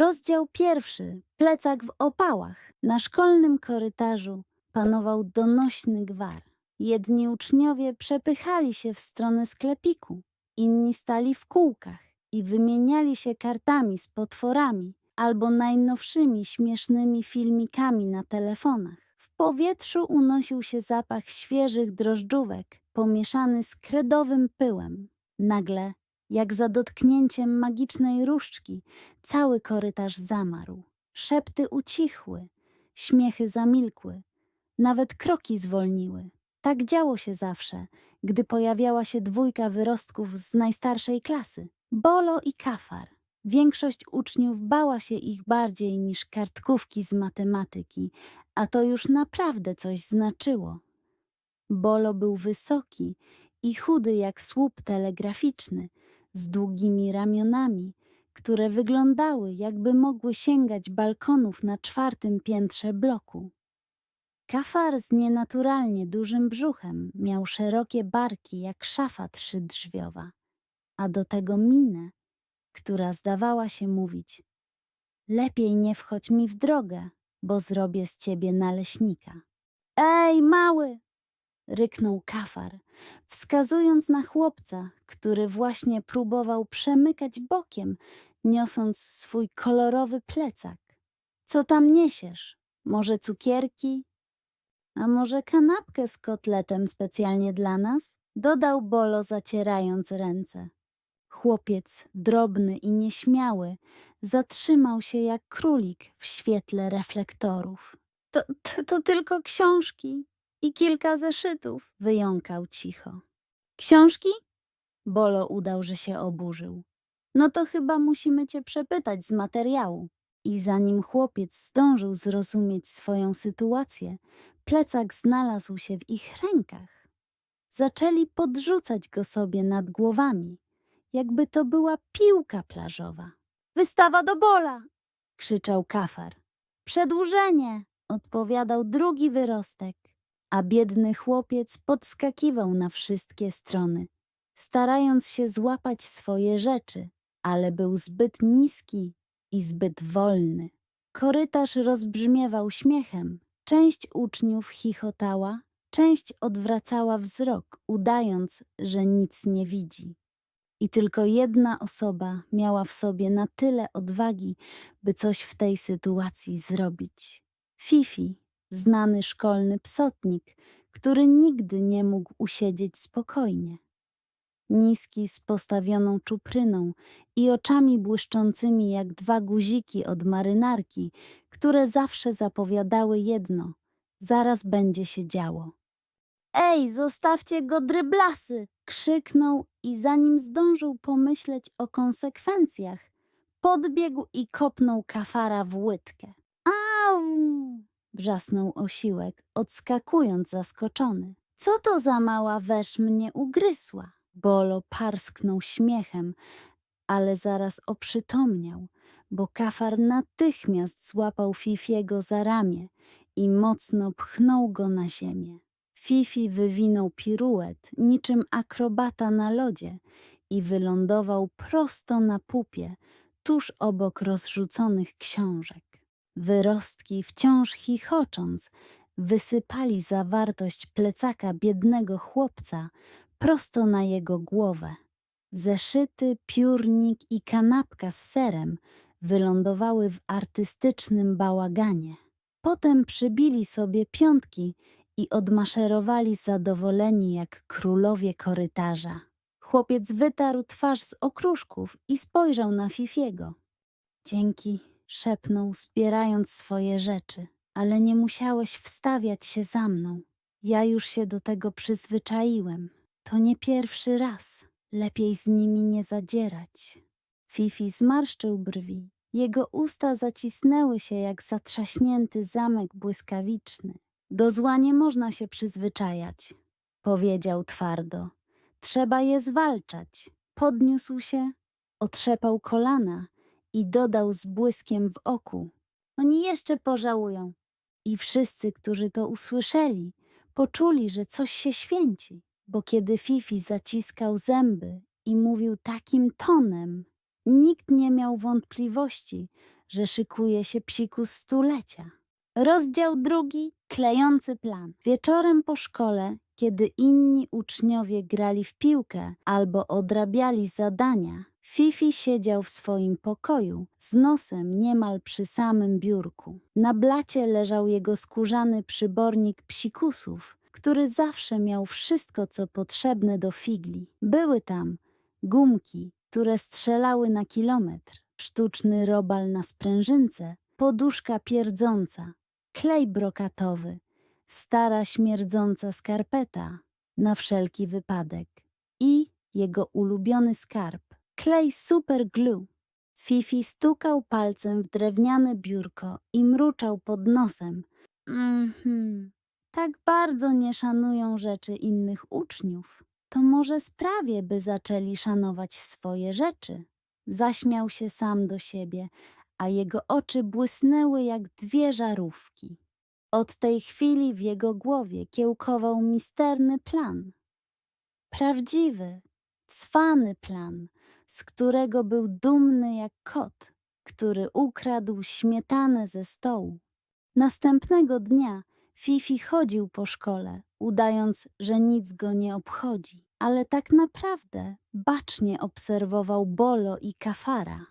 Rozdział pierwszy. Plecak w opałach. Na szkolnym korytarzu panował donośny gwar. Jedni uczniowie przepychali się w stronę sklepiku, inni stali w kółkach i wymieniali się kartami z potworami albo najnowszymi śmiesznymi filmikami na telefonach. W powietrzu unosił się zapach świeżych drożdżówek, pomieszany z kredowym pyłem. Nagle, jak za dotknięciem magicznej różdżki, cały korytarz zamarł. Szepty ucichły, śmiechy zamilkły, nawet kroki zwolniły. Tak działo się zawsze, gdy pojawiała się dwójka wyrostków z najstarszej klasy. Bolo i Kafar. Większość uczniów bała się ich bardziej niż kartkówki z matematyki, a to już naprawdę coś znaczyło. Bolo był wysoki i chudy jak słup telegraficzny, z długimi ramionami, które wyglądały, jakby mogły sięgać balkonów na czwartym piętrze bloku. Kafar z nienaturalnie dużym brzuchem miał szerokie barki jak szafa trzydrzwiowa, a do tego minę, która zdawała się mówić: Lepiej nie wchodź mi w drogę, bo zrobię z ciebie naleśnika. Ej, mały! Ryknął kafar, wskazując na chłopca, który właśnie próbował przemykać bokiem, niosąc swój kolorowy plecak. Co tam niesiesz? Może cukierki? A może kanapkę z kotletem specjalnie dla nas? Dodał Bolo, zacierając ręce. Chłopiec, drobny i nieśmiały, zatrzymał się jak królik w świetle reflektorów. To, to, to tylko książki i kilka zeszytów, wyjąkał cicho. Książki? Bolo udał, że się oburzył. No to chyba musimy cię przepytać z materiału. I zanim chłopiec zdążył zrozumieć swoją sytuację, plecak znalazł się w ich rękach. Zaczęli podrzucać go sobie nad głowami, jakby to była piłka plażowa. Wystawa do bola! krzyczał kafar. Przedłużenie! odpowiadał drugi wyrostek, a biedny chłopiec podskakiwał na wszystkie strony, starając się złapać swoje rzeczy, ale był zbyt niski i zbyt wolny. Korytarz rozbrzmiewał śmiechem. Część uczniów chichotała, część odwracała wzrok, udając, że nic nie widzi. I tylko jedna osoba miała w sobie na tyle odwagi, by coś w tej sytuacji zrobić. Fifi, znany szkolny psotnik, który nigdy nie mógł usiedzieć spokojnie. Niski z postawioną czupryną i oczami błyszczącymi jak dwa guziki od marynarki, które zawsze zapowiadały jedno – zaraz będzie się działo. Ej, zostawcie go dryblasy! krzyknął i zanim zdążył pomyśleć o konsekwencjach, podbiegł i kopnął kafara w łydkę. Au! Wrzasnął osiłek, odskakując zaskoczony. Co to za mała wesz mnie ugryzła? Bolo parsknął śmiechem, ale zaraz oprzytomniał, bo kafar natychmiast złapał Fifiego za ramię i mocno pchnął go na ziemię. Fifi wywinął piruet niczym akrobata na lodzie i wylądował prosto na pupie, tuż obok rozrzuconych książek. Wyrostki, wciąż chichocząc, wysypali zawartość plecaka biednego chłopca prosto na jego głowę. Zeszyty, piórnik i kanapka z serem wylądowały w artystycznym bałaganie. Potem przybili sobie piątki i odmaszerowali zadowoleni jak królowie korytarza. Chłopiec wytarł twarz z okruszków i spojrzał na Fifiego. Dzięki, szepnął, zbierając swoje rzeczy, ale nie musiałeś wstawiać się za mną. Ja już się do tego przyzwyczaiłem. To nie pierwszy raz. Lepiej z nimi nie zadzierać. Fifi zmarszczył brwi. Jego usta zacisnęły się jak zatrzaśnięty zamek błyskawiczny. Do zła nie można się przyzwyczajać, powiedział twardo. Trzeba je zwalczać. Podniósł się, otrzepał kolana i dodał z błyskiem w oku. Oni jeszcze pożałują. I wszyscy, którzy to usłyszeli, poczuli, że coś się święci, bo kiedy Fifi zaciskał zęby i mówił takim tonem, nikt nie miał wątpliwości, że szykuje się psikus stulecia. Rozdział drugi, klejący plan. Wieczorem po szkole, kiedy inni uczniowie grali w piłkę albo odrabiali zadania, Fifi siedział w swoim pokoju, z nosem niemal przy samym biurku. Na blacie leżał jego skórzany przybornik psikusów, który zawsze miał wszystko, co potrzebne do figli. Były tam gumki, które strzelały na kilometr, sztuczny robal na sprężynce, poduszka pierdząca, klej brokatowy, stara śmierdząca skarpeta na wszelki wypadek i jego ulubiony skarb, klej super glue. Fifi stukał palcem w drewniane biurko i mruczał pod nosem. Mhm, tak bardzo nie szanują rzeczy innych uczniów. To może sprawię, by zaczęli szanować swoje rzeczy. Zaśmiał się sam do siebie, a jego oczy błysnęły jak dwie żarówki. Od tej chwili w jego głowie kiełkował misterny plan. Prawdziwy, cwany plan, z którego był dumny jak kot, który ukradł śmietanę ze stołu. Następnego dnia Fifi chodził po szkole, udając, że nic go nie obchodzi, ale tak naprawdę bacznie obserwował Bolo i Kafara.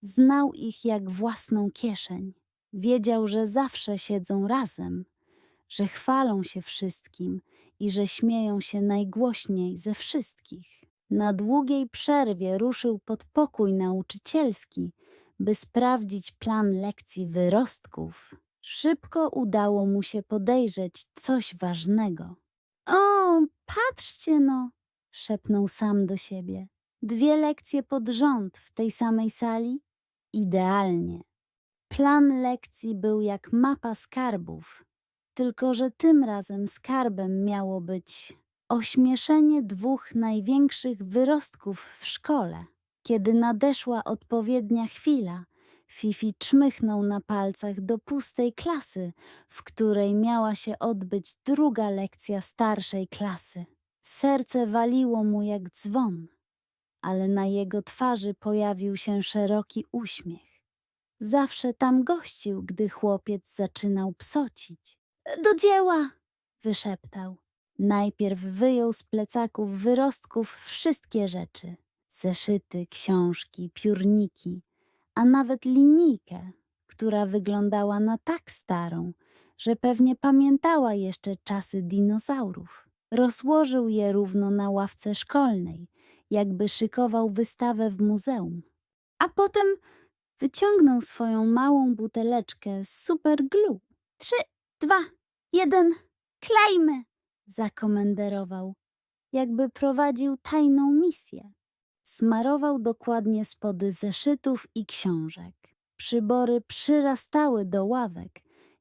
Znał ich jak własną kieszeń. Wiedział, że zawsze siedzą razem, że chwalą się wszystkim i że śmieją się najgłośniej ze wszystkich. Na długiej przerwie ruszył pod pokój nauczycielski, by sprawdzić plan lekcji wyrostków. Szybko udało mu się podejrzeć coś ważnego. O, patrzcie no! szepnął sam do siebie. Dwie lekcje pod rząd w tej samej sali? Idealnie. Plan lekcji był jak mapa skarbów, tylko że tym razem skarbem miało być ośmieszenie dwóch największych wyrostków w szkole. Kiedy nadeszła odpowiednia chwila, Fifi czmychnął na palcach do pustej klasy, w której miała się odbyć druga lekcja starszej klasy. Serce waliło mu jak dzwon, ale na jego twarzy pojawił się szeroki uśmiech. Zawsze tam gościł, gdy chłopiec zaczynał psocić. Do dzieła! wyszeptał. Najpierw wyjął z plecaków wyrostków wszystkie rzeczy. Zeszyty, książki, piórniki, a nawet linijkę, która wyglądała na tak starą, że pewnie pamiętała jeszcze czasy dinozaurów. Rozłożył je równo na ławce szkolnej, jakby szykował wystawę w muzeum. A potem wyciągnął swoją małą buteleczkę z super glue. Trzy, dwa, jeden, klejmy! Zakomenderował, jakby prowadził tajną misję. Smarował dokładnie spody zeszytów i książek. Przybory przyrastały do ławek,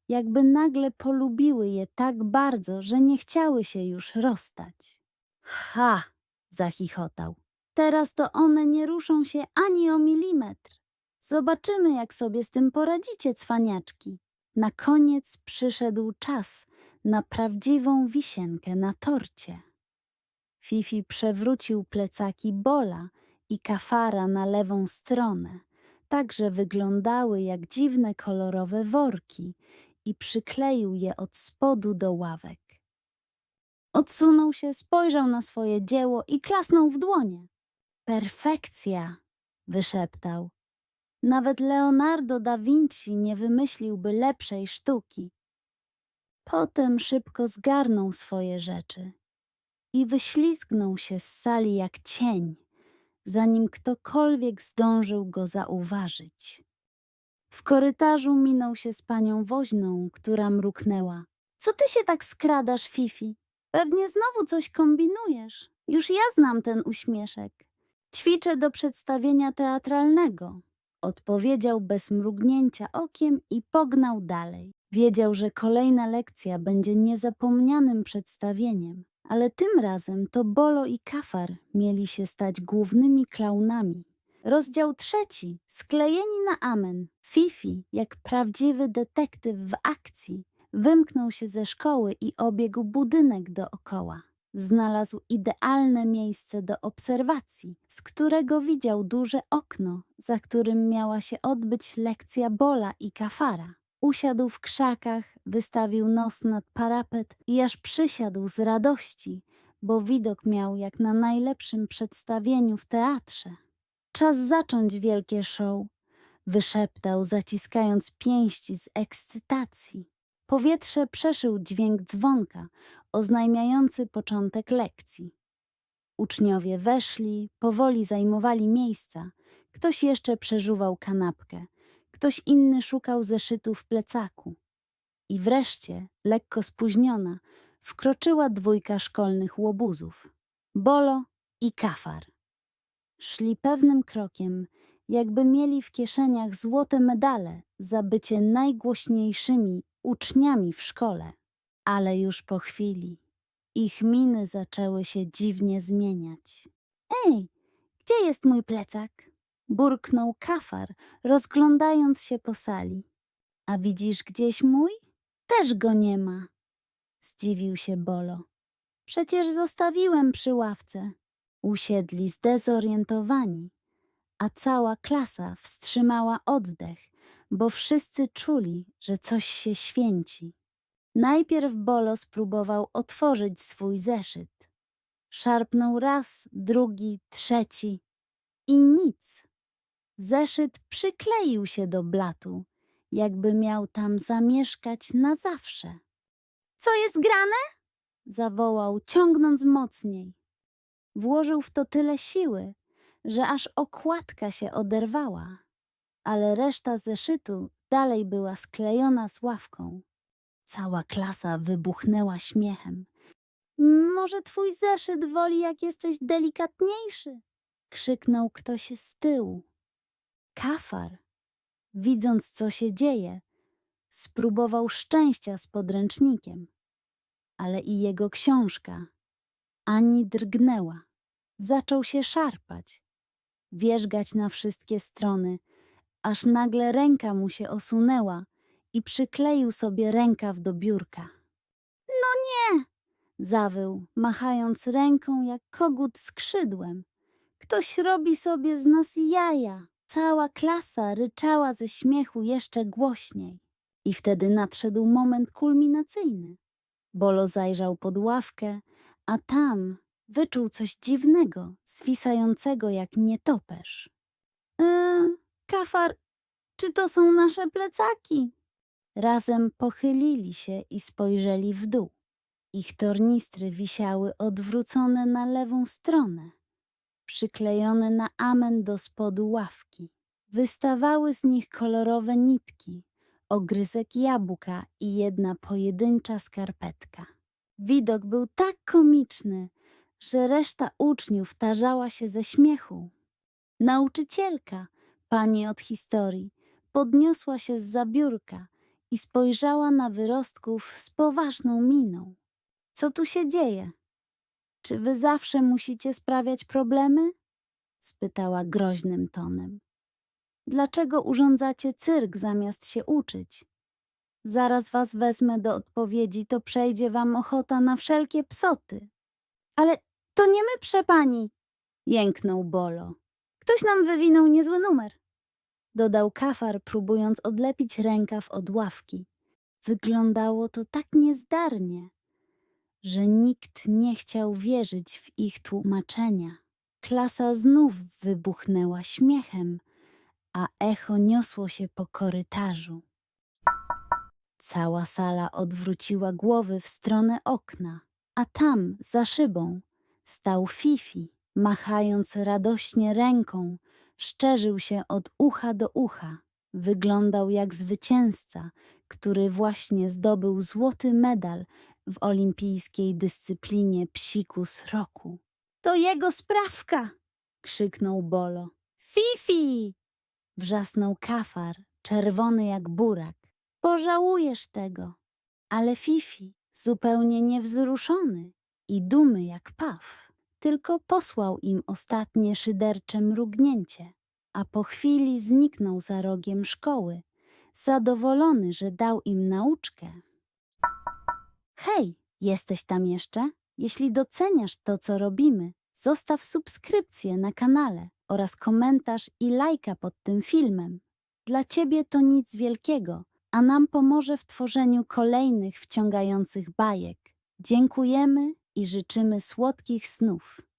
jakby nagle polubiły je tak bardzo, że nie chciały się już rozstać. Ha! zachichotał. Teraz to one nie ruszą się ani o milimetr. Zobaczymy, jak sobie z tym poradzicie, cwaniaczki. Na koniec przyszedł czas na prawdziwą wisienkę na torcie. Fifi przewrócił plecaki Bola i Kafara na lewą stronę, tak że wyglądały jak dziwne kolorowe worki i przykleił je od spodu do ławek. Odsunął się, spojrzał na swoje dzieło i klasnął w dłonie. Perfekcja! wyszeptał. Nawet Leonardo da Vinci nie wymyśliłby lepszej sztuki. Potem szybko zgarnął swoje rzeczy i wyślizgnął się z sali jak cień, zanim ktokolwiek zdążył go zauważyć. W korytarzu minął się z panią woźną, która mruknęła. Co ty się tak skradasz, Fifi? Pewnie znowu coś kombinujesz. Już ja znam ten uśmieszek. Ćwiczę do przedstawienia teatralnego. Odpowiedział bez mrugnięcia okiem i pognał dalej. Wiedział, że kolejna lekcja będzie niezapomnianym przedstawieniem, ale tym razem to Bolo i Kafar mieli się stać głównymi klaunami. Rozdział trzeci. Sklejeni na amen. Fifi, jak prawdziwy detektyw w akcji, wymknął się ze szkoły i obiegł budynek dookoła. Znalazł idealne miejsce do obserwacji, z którego widział duże okno, za którym miała się odbyć lekcja Bola i Kafara. Usiadł w krzakach, wystawił nos nad parapet i aż przysiadł z radości, bo widok miał jak na najlepszym przedstawieniu w teatrze. Czas zacząć wielkie show, wyszeptał, zaciskając pięści z ekscytacji. Powietrze przeszył dźwięk dzwonka, oznajmiający początek lekcji. Uczniowie weszli, powoli zajmowali miejsca. Ktoś jeszcze przeżuwał kanapkę, ktoś inny szukał zeszytu w plecaku. I wreszcie, lekko spóźniona, wkroczyła dwójka szkolnych łobuzów Bolo i Kafar. Szli pewnym krokiem, jakby mieli w kieszeniach złote medale za bycie najgłośniejszymi uczniami w szkole. Ale już po chwili ich miny zaczęły się dziwnie zmieniać. Ej, gdzie jest mój plecak? Burknął kafar, rozglądając się po sali. A widzisz gdzieś mój? Też go nie ma. Zdziwił się Bolo. Przecież zostawiłem przy ławce. Usiedli zdezorientowani, a cała klasa wstrzymała oddech, bo wszyscy czuli, że coś się święci. Najpierw Bolo spróbował otworzyć swój zeszyt. Szarpnął raz, drugi, trzeci i nic. Zeszyt przykleił się do blatu, jakby miał tam zamieszkać na zawsze. Co jest grane? zawołał, ciągnąc mocniej. Włożył w to tyle siły, że aż okładka się oderwała, ale reszta zeszytu dalej była sklejona z ławką. Cała klasa wybuchnęła śmiechem. Może twój zeszyt woli, jak jesteś delikatniejszy? krzyknął ktoś z tyłu. Kafar, widząc co się dzieje, spróbował szczęścia z podręcznikiem, ale i jego książka ani drgnęła. Zaczął się szarpać, wierzgać na wszystkie strony, aż nagle ręka mu się osunęła i przykleił sobie rękaw do biurka. No nie! zawył, machając ręką jak kogut skrzydłem. Ktoś robi sobie z nas jaja. Cała klasa ryczała ze śmiechu jeszcze głośniej. I wtedy nadszedł moment kulminacyjny. Bolo zajrzał pod ławkę, a tam wyczuł coś dziwnego, zwisającego jak nietoperz. Yy, kafar, czy to są nasze plecaki? Razem pochylili się i spojrzeli w dół. Ich tornistry wisiały odwrócone na lewą stronę, przyklejone na amen do spodu ławki. Wystawały z nich kolorowe nitki, ogryzek jabłka i jedna pojedyncza skarpetka. Widok był tak komiczny, że reszta uczniów tarzała się ze śmiechu. Nauczycielka, pani od historii, podniosła się z zabiórka i spojrzała na wyrostków z poważną miną. Co tu się dzieje? Czy wy zawsze musicie sprawiać problemy? spytała groźnym tonem. Dlaczego urządzacie cyrk zamiast się uczyć? Zaraz was wezmę do odpowiedzi, to przejdzie wam ochota na wszelkie psoty. Ale to nie my, przepani! jęknął Bolo. Ktoś nam wywinął niezły numer. Dodał kafar, próbując odlepić rękaw od ławki. Wyglądało to tak niezdarnie, że nikt nie chciał wierzyć w ich tłumaczenia. Klasa znów wybuchnęła śmiechem, a echo niosło się po korytarzu. Cała sala odwróciła głowy w stronę okna, a tam, za szybą, stał Fifi, machając radośnie ręką, szczerzył się od ucha do ucha. Wyglądał jak zwycięzca, który właśnie zdobył złoty medal w olimpijskiej dyscyplinie psikus roku. To jego sprawka! krzyknął Bolo. Fifi! wrzasnął kafar, czerwony jak burak. Pożałujesz tego. Ale Fifi, zupełnie niewzruszony i dumy jak paw, tylko posłał im ostatnie szydercze mrugnięcie, a po chwili zniknął za rogiem szkoły, zadowolony, że dał im nauczkę. Hej, jesteś tam jeszcze? Jeśli doceniasz to, co robimy, zostaw subskrypcję na kanale oraz komentarz i lajka pod tym filmem. Dla Ciebie to nic wielkiego, a nam pomoże w tworzeniu kolejnych wciągających bajek. Dziękujemy i życzymy słodkich snów.